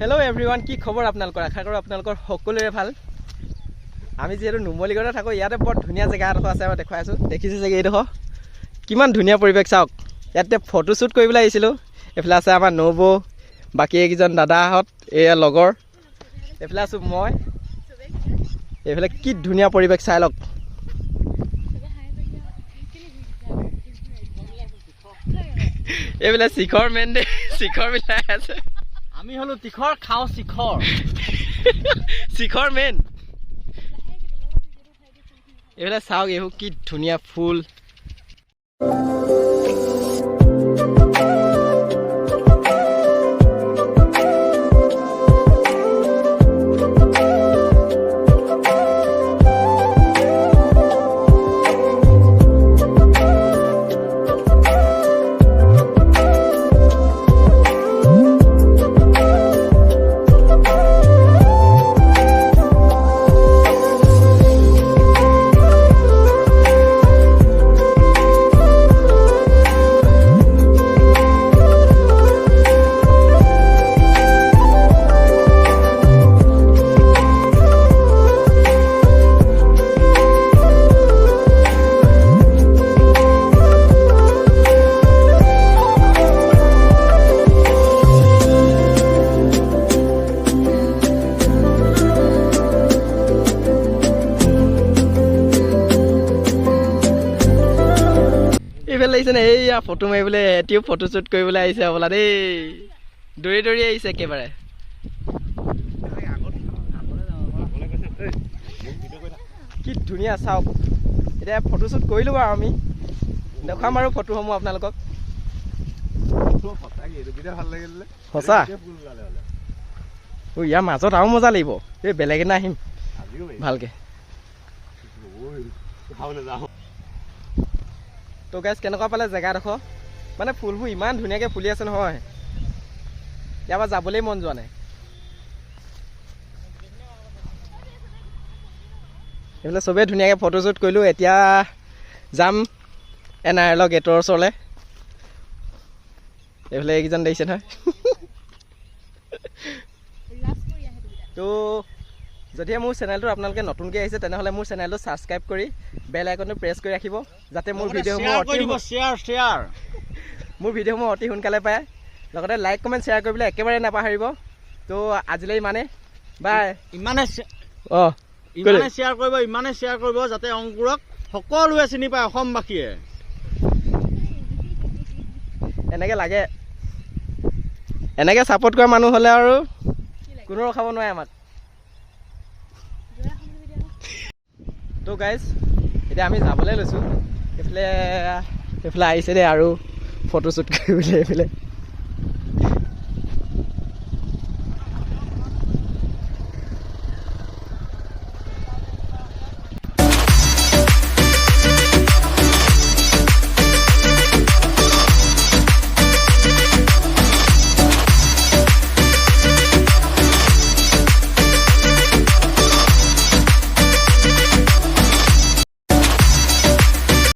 Hello everyone কি খবৰ আপোনালোকৰ? আশা কৰোঁ আপোনালোকৰ সকলোৰে ভাল। আমি যিহেতু নুমলীগড়তে থাকোঁ ইয়াতে বৰ ধুনীয়া জেগা এডোখৰ আছে মই দেখুৱাই আছোঁ। দেখিছে চাগে এইডোখৰ? কিমান ধুনীয়া পৰিৱেশ চাওক। ইয়াতে ফটোশ্বুট কৰিবলৈ আহিছিলোঁ। এইফালে আছে আমাৰ নবৌ বাকী এইকেইজন দাদাহঁত এয়া লগৰ। এইফালে আছোঁ মই। এইফালে কি ধুনীয়া পৰিৱেশ চাই লওক। এইফালে শিখৰ মেন দে শিখৰ মিলাই আছে। আমি হলো তিখর খাওঁ শিখৰ শিখৰ মেইন এইফালে চাওক এইবোৰ কি ধুনীয়া ফুল। লাগিছে নে? এইয়া ফটো মাৰিবলৈ এটিও ফটোশ্বুট কৰিবলৈ আহিছে হ'বলা দেই। দৌৰি দৌৰি আহিছে একেবাৰে। কি ধুনীয়া চাওক। এতিয়া ফটোশ্বুট কৰিলোঁ বাৰু আমি। দেখুৱাম আৰু ফটোসমূহ আপোনালোকক। সঁচা? ইয়াৰ মাজত আৰু মজা লাগিব। এই বেলেগ এদিনা আহিম। ভালকৈ। তো গাইজ কেনেকুৱা পালে জেগাডোখৰ? মানে ফুলবোৰ ইমান ধুনীয়াকৈ ফুলি আছে নহয়। ইয়াৰ পৰা যাবলৈ মন যোৱা নাই। এইফালে চবেই ধুনীয়াকৈ ফটোশ্বুট কৰিলোঁ এতিয়া যাম এন আৰ এলৰ গেটৰ ওচৰলৈ। এইফালে এইকেইজন দেখিছে নহয়। তো যদিহে মোৰ চেনেলটো আপোনালোকে নতুনকৈ আহিছে তেনেহ'লে মোৰ চেনেলটো ছাবস্ক্ৰাইব কৰি বেল আইকনটো প্ৰেছ কৰি ৰাখিব যাতে মোৰ ভিডিঅ'সমূহ অতি মোৰ ভিডিঅ'সমূহ অতি সোনকালে পায়। লগতে লাইক কমেণ্ট শ্বেয়াৰ কৰিবলৈ একেবাৰে নাপাহৰিব। তো আজিলৈ ইমানে বাই ইমানে অঁ ইমানে শ্বেয়াৰ কৰিব ইমানে শ্বেয়াৰ কৰিব যাতে অংকুৰক সকলোৱে চিনি পায় অসমবাসীয়ে। এনেকৈ লাগে। এনেকৈ ছাপোৰ্ট কৰা মানুহ হ'লে আৰু কোনো ৰখাব নোৱাৰে আমাক। তো গাইজ এতিয়া আমি যাবলৈ লৈছোঁ। এইফালে এইফালে আহিছে দেই আৰু ফটোশ্বুট কৰিবলৈ এইফালে।